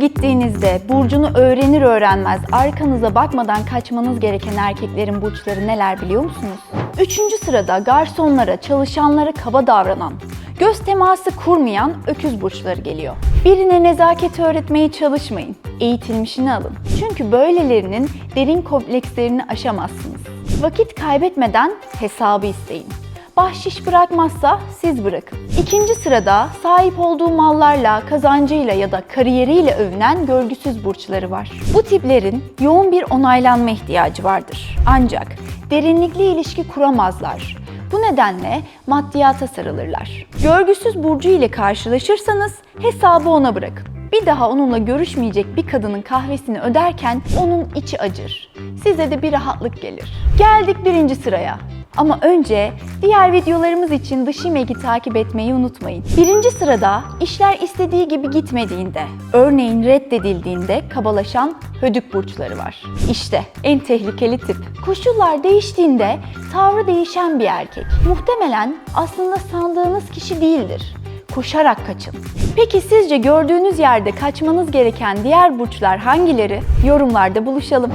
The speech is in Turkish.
gittiğinizde burcunu öğrenir öğrenmez arkanıza bakmadan kaçmanız gereken erkeklerin burçları neler biliyor musunuz? Üçüncü sırada garsonlara, çalışanlara kaba davranan, göz teması kurmayan öküz burçları geliyor. Birine nezaket öğretmeye çalışmayın. Eğitilmişini alın. Çünkü böylelerinin derin komplekslerini aşamazsınız. Vakit kaybetmeden hesabı isteyin. Bahşiş bırakmazsa siz bırakın. İkinci sırada sahip olduğu mallarla, kazancıyla ya da kariyeriyle övünen görgüsüz burçları var. Bu tiplerin yoğun bir onaylanma ihtiyacı vardır. Ancak derinlikli ilişki kuramazlar. Bu nedenle maddiyata sarılırlar. Görgüsüz burcu ile karşılaşırsanız hesabı ona bırakın. Bir daha onunla görüşmeyecek bir kadının kahvesini öderken onun içi acır. Size de bir rahatlık gelir. Geldik birinci sıraya. Ama önce diğer videolarımız için Dış İmek'i takip etmeyi unutmayın. Birinci sırada işler istediği gibi gitmediğinde, örneğin reddedildiğinde kabalaşan hödük burçları var. İşte en tehlikeli tip. Koşullar değiştiğinde tavrı değişen bir erkek. Muhtemelen aslında sandığınız kişi değildir koşarak kaçın. Peki sizce gördüğünüz yerde kaçmanız gereken diğer burçlar hangileri? Yorumlarda buluşalım.